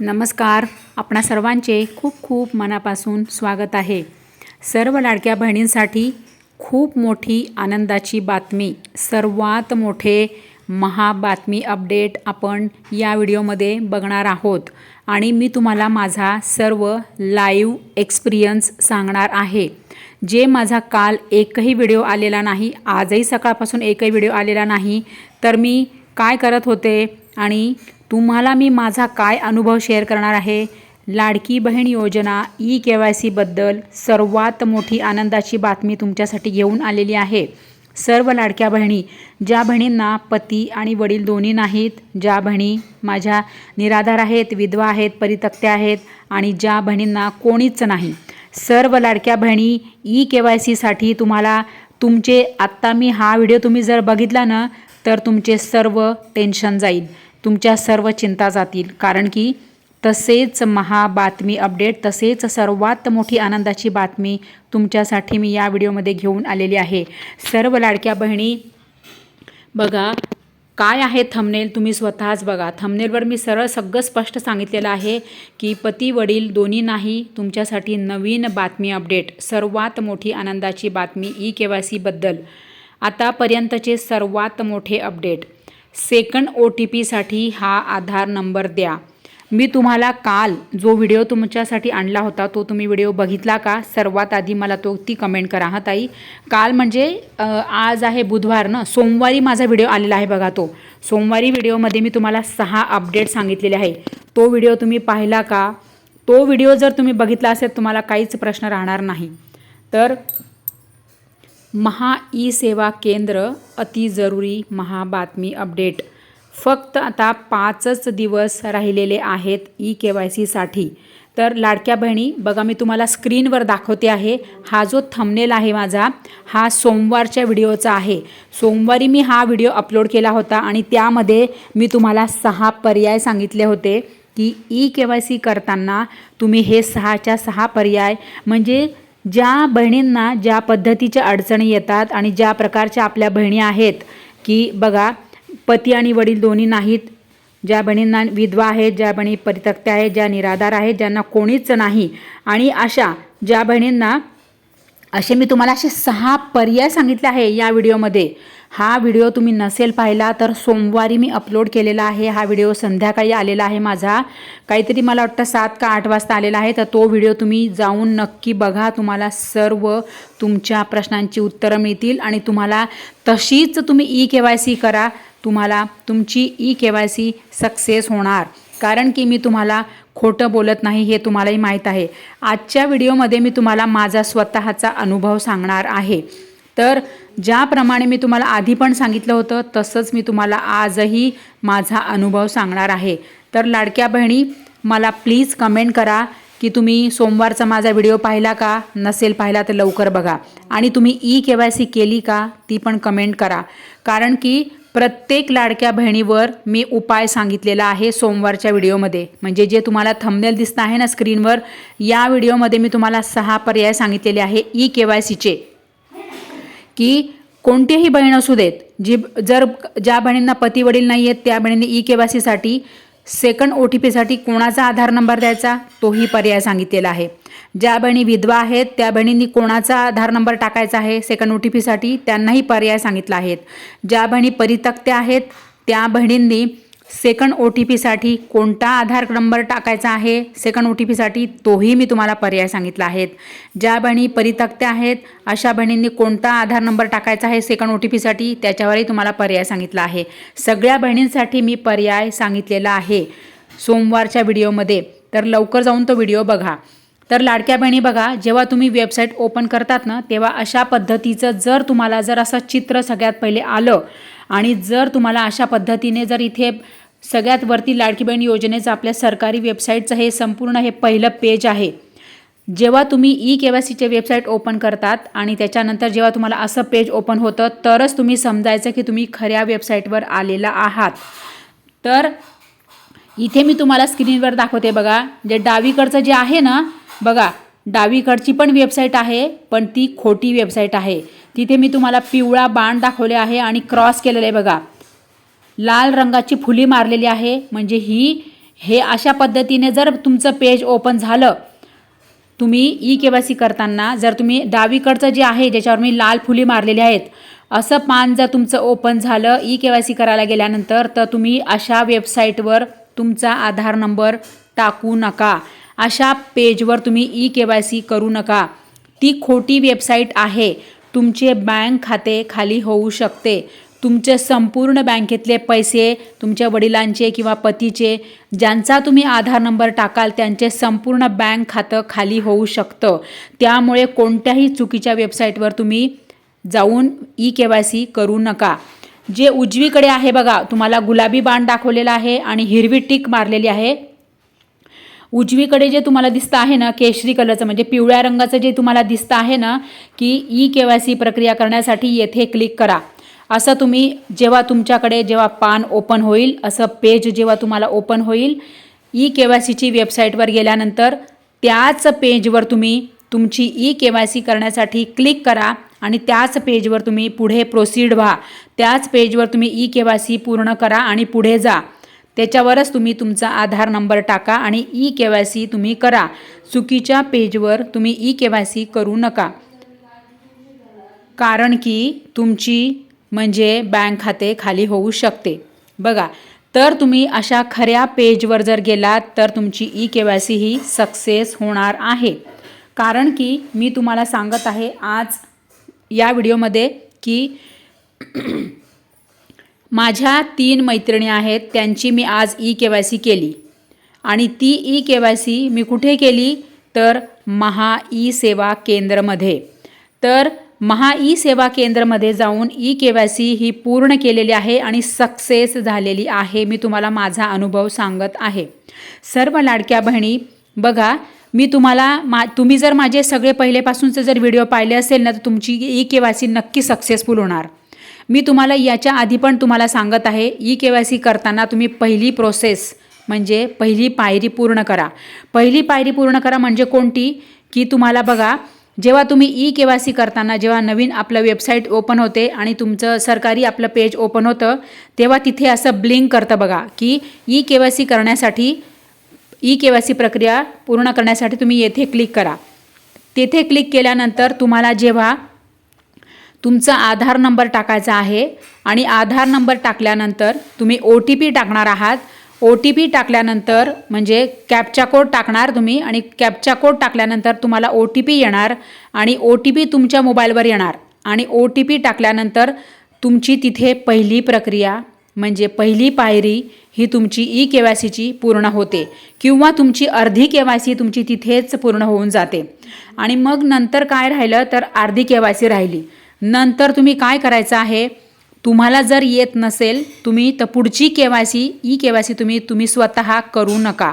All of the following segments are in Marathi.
नमस्कार. आपणा सर्वांचे खूप खूप मनापासून स्वागत आहे. सर्व लाडक्या बहिणींसाठी खूप मोठी आनंदाची बातमी सर्वात मोठे महाबातमी अपडेट आपण या व्हिडिओमध्ये बघणार आहोत. आणि मी तुम्हाला माझा सर्व लाईव्ह एक्सपिरियन्स सांगणार आहे. जे माझा काल एकही व्हिडिओ आलेला नाही आजही सकाळपासून एकही व्हिडिओ आलेला नाही तर मी काय करत होते आणि तुम्हाला मी माझा काय अनुभव शेअर करणार आहे? लाडकी बहीण योजना ई के वाय सीबद्दल सर्वात मोठी आनंदाची बातमी तुमच्यासाठी घेऊन आलेली आहे. सर्व लाडक्या बहिणी ज्या बहिणींना पती आणि वडील दोन्ही नाहीत ज्या बहिणी माझ्या निराधार आहेत विधवा आहेत परितक्त्या आहेत आणि ज्या बहिणींना कोणीच नाही सर्व लाडक्या बहिणी ई के वाय सीसाठी तुम्हाला तुमचे आत्ता मी हा व्हिडिओ तुम्ही जर बघितला ना तर तुमचे सर्व टेन्शन जाईल. तुमच्या सर्व चिंता जातील. कारण की तसेच महाबातमी अपडेट तसेच सर्वात मोठी आनंदाची बातमी तुमच्यासाठी मी या व्हिडिओमध्ये घेऊन आलेली आहे. सर्व लाडक्या बहिणी बघा काय आहे थंबनेल तुम्ही स्वतःच बघा. थंबनेलवर मी सरळ सगळं स्पष्ट सांगितलेलं आहे की पती वडील दोन्ही नाही तुमच्यासाठी नवीन बातमी अपडेट. सर्वात मोठी आनंदाची बातमी ई के वाय सीबद्दल आतापर्यंतचे सर्वात मोठे अपडेट. सेकंड ओ टी पीसाठी हा आधार नंबर द्या. मी तुम्हाला काल जो व्हिडिओ तुमच्यासाठी आणला होता तो तुम्ही व्हिडिओ बघितला का? सर्वात आधी मला तो ती कमेंट करा हा ताई. काल म्हणजे आज आहे बुधवार ना? सोमवारी माझा व्हिडिओ आलेला आहे बघा तो. सोमवारी व्हिडिओमध्ये मी तुम्हाला सहा अपडेट सांगितलेले आहे. तो व्हिडिओ तुम्ही पाहिला का? तो व्हिडिओ जर तुम्ही बघितला असेल तुम्हाला काहीच प्रश्न राहणार नाही. तर महा ई सेवा केंद्र अति जरुरी महाबातमी अपडेट. फक्त आता पाचच दिवस राहिलेले आहेत ई के वाय सीसाठी तर लाडक्या बहिणी बघा मी तुम्हाला स्क्रीनवर दाखवते आहे. हा जो थंबनेल आहे माझा हा सोमवारच्या व्हिडिओचा आहे. सोमवारी मी हा व्हिडिओ अपलोड केला होता आणि त्यामध्ये मी तुम्हाला सहा पर्याय सांगितले होते की ई के वाय सी करताना तुम्ही हे सहाच्या सहा पर्याय म्हणजे ज्या बहिणींना ज्या पद्धतीच्या अडचणी येतात आणि ज्या प्रकारच्या आपल्या बहिणी आहेत की बघा पती आणि वडील दोन्ही नाहीत ज्या बहिणींना विधवा आहेत ज्या बहिणी परितक्त्या आहेत ज्या निराधार आहेत ज्यांना कोणीच नाही आणि अशा ज्या बहिणींना असे मी तुम्हाला असे सहा पर्याय सांगितले आहे या व्हिडिओमध्ये. हा व्हिडिओ तुम्ही नसेल पाहिला तर सोमवारी मी अपलोड केलेला आहे. हा व्हिडिओ संध्याकाळी आलेला आहे माझा. काहीतरी मला वाटतं सात का आठ वाजता आलेला आहे. तर तो व्हिडिओ तुम्ही जाऊन नक्की बघा. तुम्हाला सर्व तुमच्या प्रश्नांची उत्तरं मिळतील आणि तुम्हाला तशीच तुम्ही ई के वाय सी करा. तुम्हाला तुमची E K Y C success होणार. कारण की मी तुम्हाला खोटं बोलत नाही हे तुम्हालाही माहीत आहे. आजच्या व्हिडिओमध्ये मी तुम्हाला माझा स्वतःचा अनुभव सांगणार आहे. तर ज्याप्रमाणे मी तुम्हाला आधी पण सांगितलं होतं तसंच मी तुम्हाला आजही माझा अनुभव सांगणार आहे. तर लाडक्या बहिणी मला प्लीज कमेंट करा की तुम्ही सोमवारचा माझा व्हिडिओ पाहिला का? नसेल पाहिला तर लवकर बघा. आणि तुम्ही ई के वाय सी केली का? ती पण कमेंट करा. कारण की प्रत्येक लाडक्या बहिणीवर मी उपाय सांगितलेला आहे सोमवारच्या व्हिडिओमध्ये म्हणजे जे तुम्हाला थंबनेल दिसतं आहे ना स्क्रीनवर या व्हिडिओमध्ये मी तुम्हाला सहा पर्याय सांगितलेले आहे ई के वाय सीचे की कोणतीही बहीण असू देत जी जर ज्या बहिणींना पती वडील नाही आहेत त्या बहिणींनी ई के वाय सीसाठी सेकंड ओ टी पीसाठी कोणाचा आधार नंबर द्यायचा तोही पर्याय सांगितलेला आहे. ज्या बहिणी विधवा आहेत त्या बहिणींनी कोणाचा आधार नंबर टाकायचा आहे सेकंड ओ टी पीसाठी त्यांनाही पर्याय सांगितला आहेत ज्या बहिणी परितक्त्या आहेत त्या बहिणींनी सेकंड ओ टी पीसाठी कोणता आधार नंबर टाकायचा आहे? सेकंड ओ टी पीसाठी तोही मी तुम्हाला पर्याय सांगितला आहेत ज्या बहिणी परितक्त्या आहेत अशा बहिणींनी कोणता आधार नंबर टाकायचा आहे सेकंड ओ टी पीसाठी त्याच्यावरही तुम्हाला पर्याय सांगितला आहे. सगळ्या बहिणींसाठी मी पर्याय सांगितलेला आहे सोमवारच्या व्हिडिओमध्ये तर लवकर जाऊन तो व्हिडिओ बघा. तर लाडक्या बहिणी बघा जेव्हा तुम्ही वेबसाईट ओपन करतात ना तेव्हा अशा पद्धतीचं जर तुम्हाला जर असं चित्र सगळ्यात पहिले आलं आणि जर तुम्हाला अशा पद्धतीने जर इथे सगळ्यात वरती लाडकी बहीण योजनेचं आपल्या सरकारी वेबसाईटचं हे संपूर्ण हे पहिलं पेज आहे. जेव्हा तुम्ही ई के वाय सीचे वेबसाईट ओपन करतात आणि त्याच्यानंतर जेव्हा तुम्हाला असं पेज ओपन होतं तरच तुम्ही समजायचं की तुम्ही खऱ्या वेबसाईटवर आलेला आहात. तर इथे मी तुम्हाला स्क्रीनवर दाखवते बघा. जे डावीकडचं जे आहे ना बघा डावीकडची पण वेबसाईट आहे पण ती खोटी वेबसाईट आहे. तिथे मी तुम्हाला पिवळा बाण दाखवले आहे आणि क्रॉस केलेलं आहे बघा. लाल रंगाची फुली मारलेली आहे. म्हणजे ही हे अशा पद्धतीने जर तुमचं पेज ओपन झालं तुम्ही ई के वाय सी करताना जर तुम्ही डावीकडचं जे आहे ज्याच्यावर मी लाल फुली मारलेली आहेत असं पान जर तुमचं ओपन झालं ई के वाय सी करायला गेल्यानंतर तर तुम्ही अशा वेबसाईटवर तुमचा आधार नंबर टाकू नका. अशा पेजवर तुम्ही ई के वाय सी करू नका. ती खोटी वेबसाईट आहे. तुमचे बँक खाते खाली होऊ शकते. तुमचे संपूर्ण बँकेतले पैसे तुमच्या वडिलांचे किंवा पतीचे ज्यांचा तुम्ही आधार नंबर टाकाल त्यांचे संपूर्ण बँक खातं खाली होऊ शकतं. त्यामुळे कोणत्याही चुकीच्या वेबसाईटवर तुम्ही जाऊन ई के वाय सी करू नका. जे उजवीकडे आहे बघा तुम्हाला गुलाबी बाण दाखवलेला आहे आणि हिरवी टीक मारलेली आहे. उजवीकडे जे तुम्हाला दिसतं आहे ना केशरी कलरचं म्हणजे पिवळ्या रंगाचं जे तुम्हाला दिसतं आहे ना की ई के वाय सी प्रक्रिया करण्यासाठी येथे क्लिक करा. असं तुम्ही जेव्हा तुमच्याकडे जेव्हा पान ओपन होईल असं पेज जेव्हा तुम्हाला ओपन होईल ई के वाय सीची वेबसाईटवर गेल्यानंतर त्याच पेजवर तुम्ही तुमची ई के वाय सी करण्यासाठी क्लिक करा आणि त्याच पेजवर तुम्ही पुढे प्रोसीड व्हा. त्याच पेजवर तुम्ही ई के वाय सी पूर्ण करा आणि पुढे जा. त्याच्यावरच तुम्ही तुमचा आधार नंबर टाका आणि ई के वाय सी तुम्ही करा. चुकीच्या पेजवर तुम्ही ई के वाय सी करू नका. कारण की तुमची म्हणजे बँक खाते खाली होऊ शकते. बघा तर तुम्ही अशा खऱ्या पेजवर जर गेलात तर तुमची ई के वाय सी ही सक्सेस होणार आहे. कारण की मी तुम्हाला सांगत आहे आज या व्हिडिओमध्ये की माझ्या तीन मैत्रिणी आहेत त्यांची मी आज ई के वाय सी केली. आणि ती ई के वाय सी मी कुठे केली? तर महा ई सेवा केंद्रमध्ये. तर महा ई सेवा केंद्रमध्ये जाऊन ई के वाय सी ही पूर्ण केलेली आहे आणि सक्सेस झालेली आहे मी तुम्हाला माझा अनुभव सांगत आहे. सर्व लाडक्या बहिणी बघा मी तुम्हाला मा तुम्ही जर माझे सगळे पहिलेपासूनचे जर व्हिडिओ पाहिले असेल ना तर तुमची ई के वाय सी नक्की सक्सेसफुल होणार. मी तुम्हाला याच्या आधी पण तुम्हाला सांगत आहे ई के वाय सी करताना तुम्ही पहिली प्रोसेस म्हणजे पहिली पायरी पूर्ण करा. पहिली पायरी पूर्ण करा म्हणजे कोणती? की तुम्हाला बघा जेव्हा तुम्ही ई के वाय सी करताना जेव्हा नवीन आपलं वेबसाईट ओपन होते आणि तुमचं सरकारी आपलं पेज ओपन होतं तेव्हा तिथे असं ब्लिंक करतं बघा की ई के वाय सी करण्यासाठी ई के वाय सी प्रक्रिया पूर्ण करण्यासाठी तुम्ही येथे क्लिक करा. तेथे क्लिक केल्यानंतर तुम्हाला जेव्हा तुमचा आधार नंबर टाकायचा आहे आणि आधार नंबर टाकल्यानंतर तुम्ही ओ टी पी टाकणार आहात. ओ टी पी टाकल्यानंतर म्हणजे कॅपचा कोड टाकणार तुम्ही आणि कॅपचा कोड टाकल्यानंतर तुम्हाला ओ टी पी येणार आणि ओ टी पी तुमच्या मोबाईलवर येणार आणि ओ टी पी टाकल्यानंतर तुमची तिथे पहिली प्रक्रिया म्हणजे पहिली पायरी ही तुमची ई के वाय सीची पूर्ण होते किंवा तुमची अर्धी के वाय सी तुमची तिथेच पूर्ण होऊन जाते. आणि मग नंतर काय राहिलं तर अर्धी के वाय सी राहिली. नंतर तुम्ही काय करायचं आहे? तुम्हाला जर येत नसेल तुम्ही तर पुढची K Y C E K Y C तुम्ही तुम्ही स्वतः करू नका.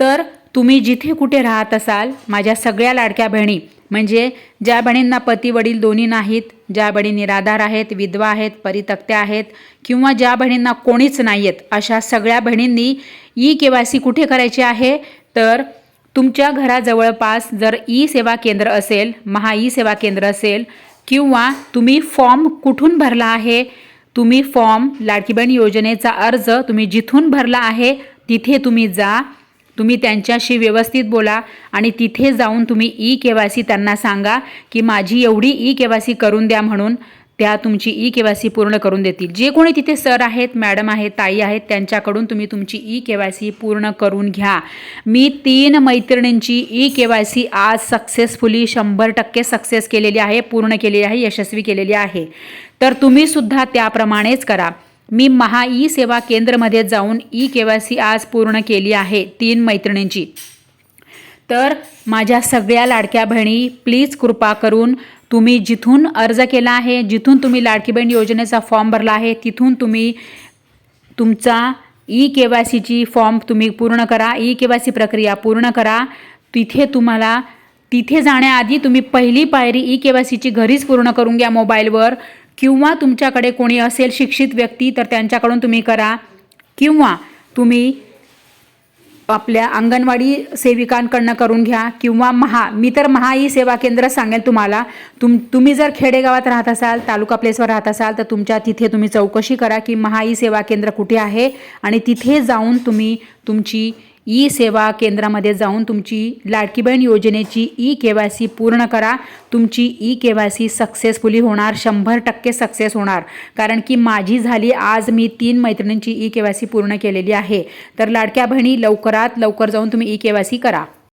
तर तुम्ही जिथे कुठे राहत असाल माझ्या सगळ्या लाडक्या बहिणी म्हणजे ज्या बहिणींना पती वडील दोन्ही नाहीत ज्या बहिणी निराधार आहेत विधवा आहेत परितक्त्या आहेत किंवा ज्या बहिणींना कोणीच नाही आहेत अशा सगळ्या बहिणींनी ई के वाय सी कुठे करायची आहे? तर तुमच्या घराजवळपास जर ई सेवा केंद्र असेल महा ई सेवा केंद्र असेल किंवा तुम्ही फॉर्म कुठून भरला आहे? तुम्ही फॉर्म लाडकी बहीण योजनेचा अर्ज तुम्ही जिथून भरला आहे तिथे तुम्ही जा. तुम्ही त्यांच्याशी व्यवस्थित बोला आणि तिथे जाऊन तुम्ही ई के वाय सी त्यांना सांगा की माझी एवढी ई के वाय सी करून द्या म्हणून. त्या तुमची ई के वाय सी पूर्ण करून देतील. जे कोणी तिथे सर आहेत मॅडम आहेत ताई आहेत त्यांच्याकडून तुम्ही तुमची ई के वाय सी पूर्ण करून घ्या. मी तीन मैत्रिणींची ई के वाय सी आज सक्सेसफुली शंभर टक्के सक्सेस केलेली आहे पूर्ण केलेली आहे यशस्वी केलेली आहे. तर तुम्हीसुद्धा त्याप्रमाणेच करा. मी महा ई सेवा केंद्रमध्ये जाऊन ई के वाय सी आज पूर्ण केली आहे तीन मैत्रिणींची. तर माझ्या सगळ्या लाडक्या बहिणी प्लीज कृपा करून तुम्ही जिथून अर्ज केला आहे जिथून तुम्ही लाडकी बहीण योजनेचा फॉर्म भरला आहे तिथून तुम्ही तुमचा ई के वाय सीची फॉर्म तुम्ही पूर्ण करा ई के वाय सी प्रक्रिया पूर्ण करा. तिथे तुम्हाला तिथे जाण्याआधी तुम्ही पहिली पायरी ई के वाय सीची घरीच पूर्ण करून घ्या मोबाईलवर. किंवा तुमच्याकडे कोणी असेल शिक्षित व्यक्ती तर त्यांच्याकडून तुम्ही करा. किंवा तुम्ही आपल्या अंगणवाडी सेविकांकडनं करून घ्या किंवा महा मी तर महा ई सेवा केंद्र सांगेल तुम्हाला. तुम तुम्ही जर खेडेगावात राहत असाल तालुका प्लेसवर राहत असाल तर तुमच्या तिथे तुम्ही चौकशी करा की महा ई सेवा केंद्र कुठे आहे आणि तिथे जाऊन तुम्ही तुमची ई सेवा केंद्रामध्ये जाऊन तुमची लाडकी बहीण योजनेची ई के वाय सी पूर्ण करा. तुमची E K Y C successfully होणार शंभर टक्के सक्सेस होणार. कारण की माझी झाली आज मी तीन मैत्रिणींची ई के वाय सी पूर्ण केलेली आहे. तर लाडक्या बहिणी लवकरात लवकर जाऊन तुम्ही ई के वाय सी करा.